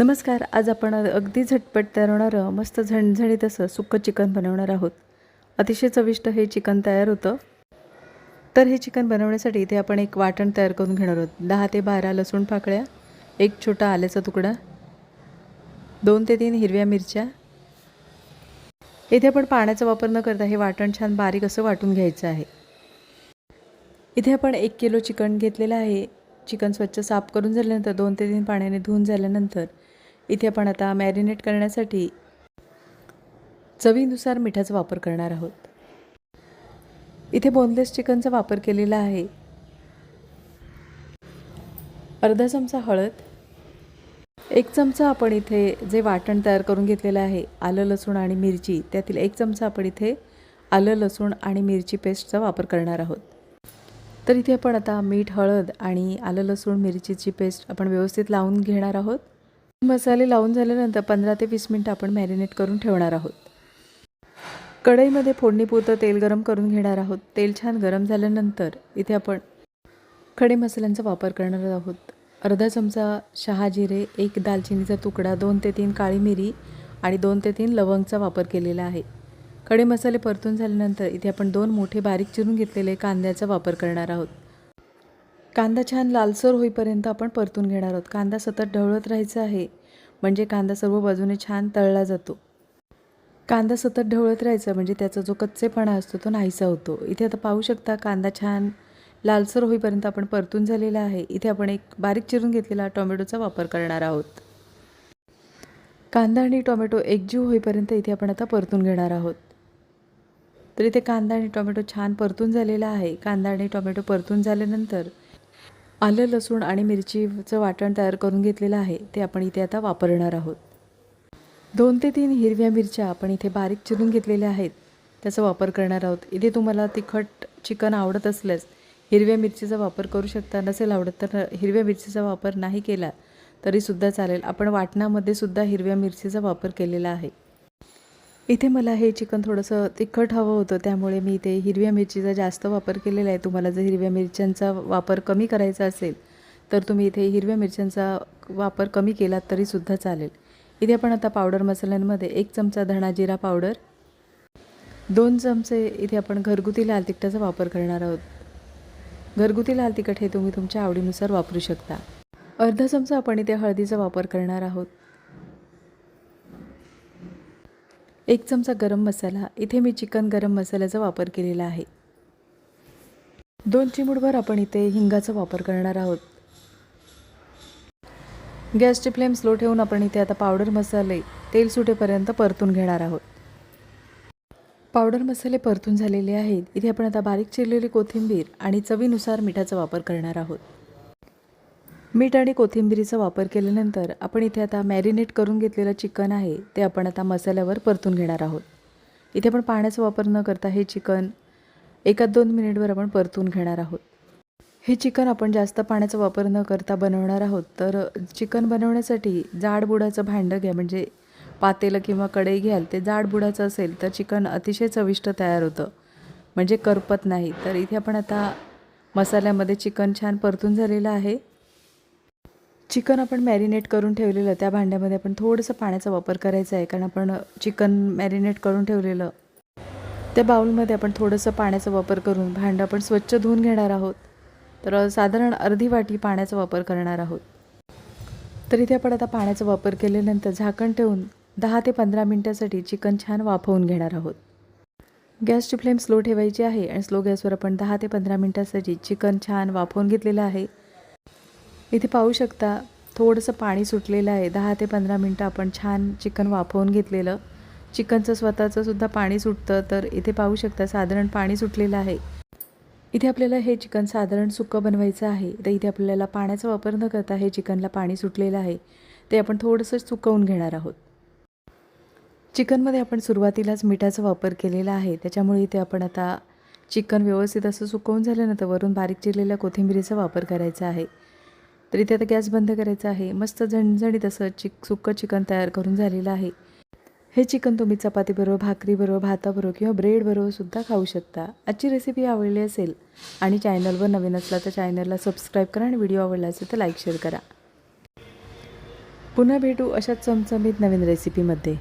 नमस्कार आज आपण अगदी झटपट तयार होणारं मस्त झणझणीत असं सुक्कं चिकन बनवणार आहोत. अतिशय चविष्ट हे चिकन तयार होतं. तर हे चिकन बनवण्यासाठी इथे आपण एक वाटण तयार करून घेणार आहोत. दहा ते बारा लसूण पाकळ्या एक छोटा आल्याचा तुकडा दोन ते तीन हिरव्या मिरच्या. इथे आपण पाण्याचा वापर न करता हे वाटण छान बारीक असं वाटून घ्यायचं आहे. इथे आपण एक किलो चिकन घेतलेलं आहे. चिकन स्वच्छ साफ करून झाल्यानंतर दोन ते तीन पाण्याने धुवून झाल्यानंतर इथे आपण आता मॅरिनेट करण्यासाठी चवीनुसार मिठाचा वापर करणार आहोत. इथे बोनलेस चिकनचा वापर केलेला आहे. अर्धा चमचा हळद एक चमचा आपण इथे जे वाटण तयार करून घेतलेलं आहे आलं लसूण आणि मिरची त्यातील एक चमचा आपण इथे आलं लसूण आणि मिरची पेस्टचा वापर करणार आहोत. तर इथे आपण आता मीठ हळद आणि आलं लसूण मिरचीची पेस्ट आपण व्यवस्थित लावून घेणार आहोत. मसाले लावून झाल्यानंतर पंधरा ते वीस मिनटं आपण मॅरिनेट करून ठेवणार आहोत. कढईमध्ये फोडणीपुरतं तेल गरम करून घेणार आहोत. तेल छान गरम झाल्यानंतर इथे आपण खडे मसाल्यांचा वापर करणार आहोत. अर्धा चमचा शहा जिरे एक दालचिनीचा तुकडा दोन ते तीन काळी मिरी आणि दोन ते तीन लवंगचा वापर केलेला आहे. खडे मसाले परतून झाल्यानंतर इथे आपण दोन मोठे बारीक चिरून घेतलेले कांद्याचा वापर करणार आहोत. कांदा छान लालसर होईपर्यंत आपण परतून घेणार आहोत. कांदा सतत ढवळत राहायचा आहे म्हणजे कांदा सर्व बाजूने छान तळला जातो. कांदा सतत ढवळत राहायचा म्हणजे त्याचा जो कच्चेपणा असतो तो नाहीसा होतो. इथे आता पाहू शकता कांदा छान लालसर होईपर्यंत आपण परतून झालेला आहे. इथे आपण एक बारीक चिरून घेतलेला टोमॅटोचा वापर करणार आहोत. कांदा आणि टोमॅटो एकजीव होईपर्यंत इथे आपण आता परतून घेणार आहोत. तर इथे कांदा आणि टोमॅटो छान परतून झालेला आहे. कांदा आणि टोमॅटो परतून झाल्यानंतर आलं लसूण आणि मिरचीचं वाटण तयार करून घेतलेलं आहे ते आपण इथे आता वापरणार आहोत. दोन ते तीन हिरव्या मिरच्या आपण इथे बारीक चिरून घेतलेल्या आहेत त्याचा वापर करणार आहोत. इथे तुम्हाला तिखट चिकन आवडत असल्यास हिरव्या मिरचीचा वापर करू शकता नसेल आवडत तर हिरव्या मिरचीचा वापर नाही केला तरीसुद्धा चालेल. आपण वाटणामध्ये सुद्धा हिरव्या मिरचीचा वापर केलेला आहे. इथे मला हे चिकन थोडंसं तिखट हवं होतं त्यामुळे मी इथे हिरव्या मिरचीचा जास्त वापर केलेला आहे. तुम्हाला जर हिरव्या मिरच्यांचा वापर कमी करायचा असेल तर तुम्ही इथे हिरव्या मिरच्यांचा वापर कमी केलात तरीसुद्धा चालेल. इथे आपण आता पावडर मसाल्यांमध्ये एक चमचा धणा जिरा पावडर दोन चमचे इथे आपण घरगुती लाल तिखटाचा वापर करणार आहोत. घरगुती लाल तिखट हे तुम्ही तुमच्या आवडीनुसार वापरू शकता. अर्धा चमचा आपण इथे हळदीचा वापर करणार आहोत. एक चमचा गरम मसाला इथे मी चिकन गरम मसाल्याचा वापर केलेला आहे. दोन चिमूडभर आपण इथे हिंगाचा वापर करणार आहोत. गॅसची फ्लेम स्लो ठेवून आपण इथे आता पावडर मसाले तेल सुटेपर्यंत परतून घेणार आहोत. पावडर मसाले परतून झालेले आहेत. इथे आपण आता बारीक चिरलेली कोथिंबीर आणि चवीनुसार मिठाचा वापर करणार आहोत. मीठ आणि कोथिंबिरीचा वापर केल्यानंतर आपण इथे आता मॅरिनेट करून घेतलेलं चिकन आहे ते आपण आता मसाल्यावर परतून घेणार आहोत. इथे आपण पाण्याचा वापर न करता हे चिकन एका दोन मिनिटवर आपण परतून घेणार आहोत. हे चिकन आपण जास्त पाण्याचा वापर न करता बनवणार आहोत तर चिकन बनवण्यासाठी जाडबुडाचं भांडं घ्या म्हणजे पातेलं किंवा कढई घ्याल ते जाड बुडाचं असेल तर चिकन अतिशय चविष्ट तयार होतं. म्हणजे करपत नाही. तर इथे आपण आता मसाल्यामध्ये चिकन छान परतून झालेलं आहे. चिकन आपण मॅरिनेट करून ठेवलेलं त्या भांड्यामध्ये आपण थोडंसं पाण्याचा वापर करायचा आहे कारण आपण चिकन मॅरिनेट करून ठेवलेलं. त्या बाउलमध्ये आपण थोडंसं पाण्याचा वापर करून भांडं आपण स्वच्छ धुवून घेणार आहोत. तर साधारण अर्धी वाटी पाण्याचा वापर करणार आहोत. तर इथे आपण आता पाण्याचा वापर केल्यानंतर झाकण ठेवून दहा ते पंधरा मिनटासाठी चिकन छान वाफवून घेणार आहोत. गॅसची फ्लेम स्लो ठेवायची आहे आणि स्लो गॅसवर आपण दहा ते पंधरा मिनटासाठी चिकन छान वाफवून घेतलेलं आहे. इथे पाहू शकता थोडंसं पाणी सुटलेलं आहे. दहा ते पंधरा मिनटं आपण छान चिकन वाफवून घेतलेलं. चिकनचं स्वतःचं सुद्धा पाणी सुटतं तर इथे पाहू शकता साधारण पाणी सुटलेलं आहे. इथे आपल्याला हे चिकन साधारण सुकं बनवायचं आहे. तर इथे आपल्याला पाण्याचा वापर न करता हे चिकनला पाणी सुटलेलं आहे. ते आपण थोडंसं सुकवून घेणार आहोत. चिकनमध्ये आपण सुरुवातीलाच मिठाचा वापर केलेला आहे. त्याच्यामुळे इथे आपण आता चिकन व्यवस्थित असं सुकवून झाल्यानंतर वरून बारीक चिरलेल्या कोथिंबिरीचा वापर करायचा आहे. तर इथे आता गॅस बंद करायचा आहे. मस्त झणझणीत असं चिक सुक्कं चिकन तयार करून झालेलं आहे. हे चिकन तुम्ही चपातीबरोबर भाकरीबरोबर भाताबरोबर किंवा ब्रेडबरोबर सुद्धा खाऊ शकता. आजची रेसिपी आवडली असेल आणि चॅनलवर नवीन असला तर चॅनलला सबस्क्राईब करा आणि व्हिडिओ आवडला असेल तर लाईक शेअर करा. पुन्हा भेटू अशाच चमचमीत नवीन रेसिपीमध्ये